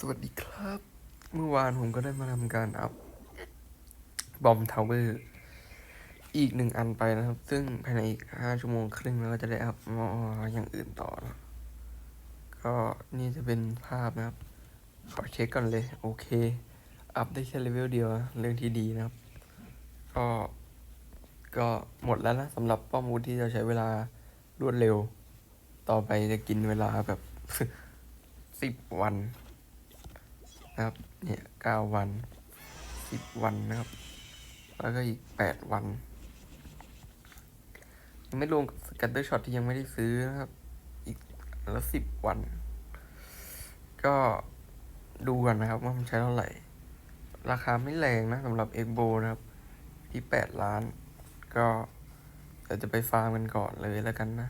สวัสดีครับ เมื่อวานผมก็ได้มาทำการอัพบอมทาวเวอร์อีกหนึ่งอันไปนะครับ ซึ่งภายในอีกห้าชั่วโมงครึ่งเราก็จะได้อัพมออย่างอื่นต่อนะก็นี่จะเป็นภาพนะครับ ขอเช็คก่อนเลย โอเค อัพได้แค่เลเวลเดียว เรื่องที่ดีนะครับ ก็ ก็หมดแล้วนะสำหรับป้อมอาวุธที่จะใช้เวลารวดเร็ว ต่อไปจะกินเวลาแบบสิบวัน นะครับ เนี่ยเก้าวันสิบวันนะครับ แล้วก็อีกแปดวัน ยังไม่รวมกับสกัตเตอร์ช็อตที่ยังไม่ได้ซื้อนะครับ อีกแล้วสิบวัน ก็ดูกันนะครับว่ามันใช้เท่าไหร่ ราคาไม่แรงนะสำหรับเอ็กโบนะครับ ที่แปดล้าน ก็เดี๋ยวจะไปฟาร์มกันก่อนเลยแล้วกันนะ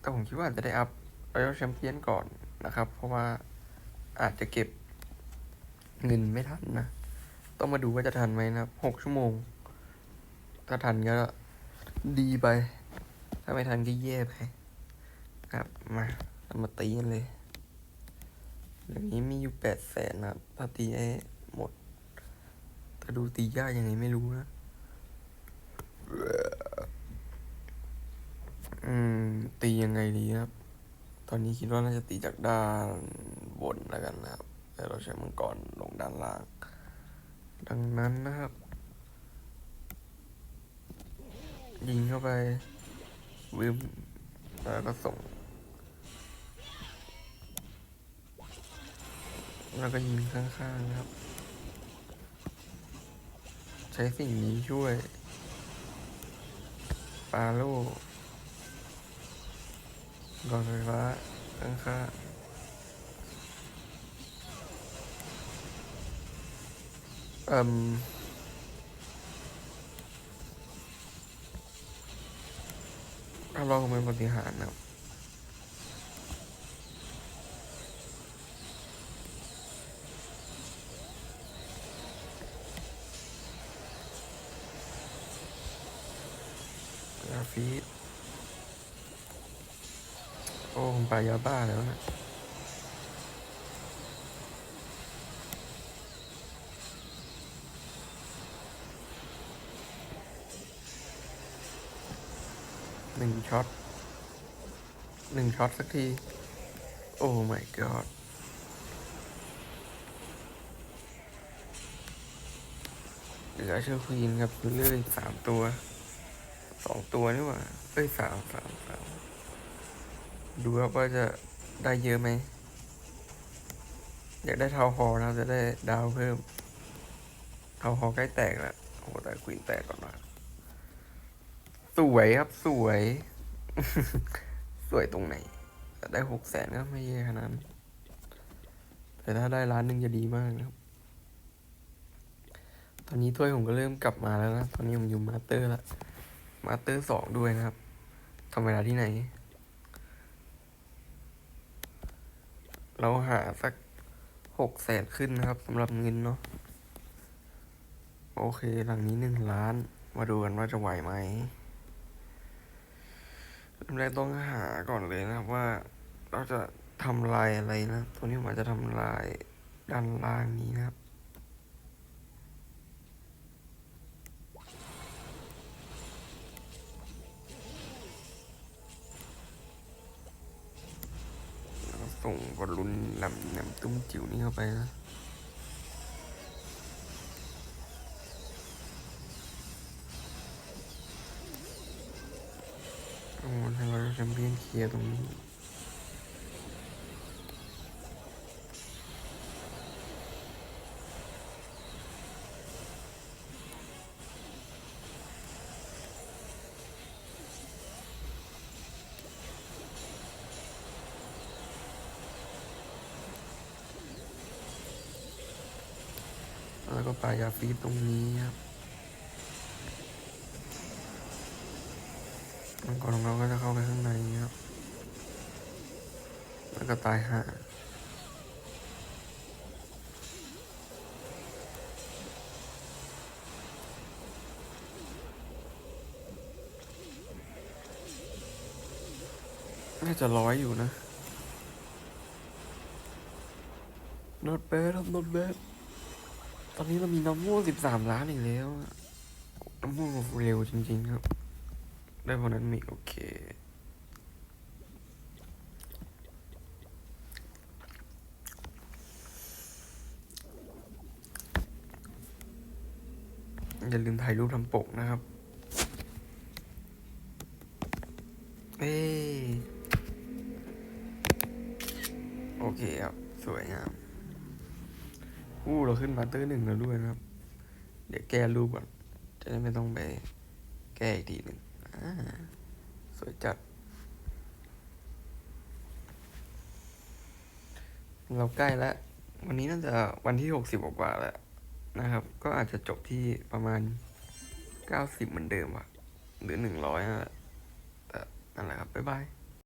แต่ผมคิดว่าจจะได้อัพรอยัลแชมเปี้ยนก่อนนะครับ เพราะว่า อาจจะเก็บเงินไม่ทันนะ ต้องมาดูว่าจะทันไหมนะหกชั่วโมง ถ้าทันก็ดีไป ถ้าไม่ทันก็แย่ไปครับมาเรามาตีกันเลยเดี๋ยวนี้มีอยู่แปดแสนนะครับถ้าตีให้หมด แต่ดูตียากยังไงไม่รู้นะ อืม ตียังไงดีครับ ตอนนี้คิดว่าน่าจะตีจากด้าน บนแล้วกันนะครับแต่เราใช้มังกรลงด้านล่าง ดังนั้นนะครับ ยิงเข้าไปวิมแล้วก็ส่ง แล้วก็ยิงข้างๆนะครับ ใช้สิ่งนี้ช่วย ปาโลก่อนไฟฟ้าข้างๆ อ่มถ้าเราเป็นปฏิหารนะครับยาฟีดโอ้ผมไปยาบ้าแล้วนะ หนึ่งช็อตหนึ่งช็อตสักที โอ้ my god เหลือเชอร์ควีนกับฟิลเลอร์อีกสามตัวสองตัวนี่หว่า เอ้ยสามสามสามดูครับว่าจะได้เยอะไหม อยากได้เทาฮอนะจะได้ดาวเพิ่ม เทาฮอใกล้แตกแล้วโอ้แต่ควีนแตกก่อนมา สวยครับสวย สวยตรงไหน ได้หกแสนก็ไม่แย่ขนาดนั้นแต่ถ้าได้ล้านหนึ่งจะดีมากนะครับ ตอนนี้ถ้วยผมก็เริ่มกลับมาแล้วนะ ตอนนี้ผมอยู่มาสเตอร์ล้วมาสเตอร์สองด้วยนะครับทำเวลาที่ไหน เราหาสักหกแสนขึ้นนะครับสำหรับเงินเนาะโอเค หลังนี้หนึ่งล้าน มาดูกันว่าจะไหวไหม เริ่มแรกต้องหาก่อนเลยนะครับว่าเราจะทำลายอะไรนะตัวนี้ผมอาจะทำลายด้านล่างนี้นะครับแล้วก็ส่งบอลลูนลำน้ำตุ้มจิ๋วนี้เข้าไปนะ โอ้ ทางเราแชมเปี้ยนเคลียร์ตรงนี้แล้วก็ปลายาฟีดตรงนี้ครับ มังกรของเราก็จะเข้าไปข้างในครับแล้วก็ตายห่าน่าจะร้อยอยู่นะ not bad ครับ not bad ตอนนี้เรามีน้ำม่วงสิบสามล้านอีกแล้ว น้ำม่วงเร็วจริง ๆ ครับ ได้พอนั้นมีโอเค อย่าลืมถ่ายรูปทำปกนะครับ เอ้ยโอเคครับ สวยงาม อู้เราขึ้นมาเตอร์หนึ่งแล้วด้วยนะครับ เดี๋ยวแก้รูปก่อน จะได้ไม่ต้องไปแก้อีกทีหนึ่ง สวยจัด เราใกล้แล้ว วันนี้น่าจะวันที่หกสิบกว่าแล้วนะครับ ก็อาจจะจบที่ประมาณเก้าสิบเหมือนเดิมอะหรือหนึ่งร้อยนั่นแหละแต่นั่นแหละครับ บ๊ายบาย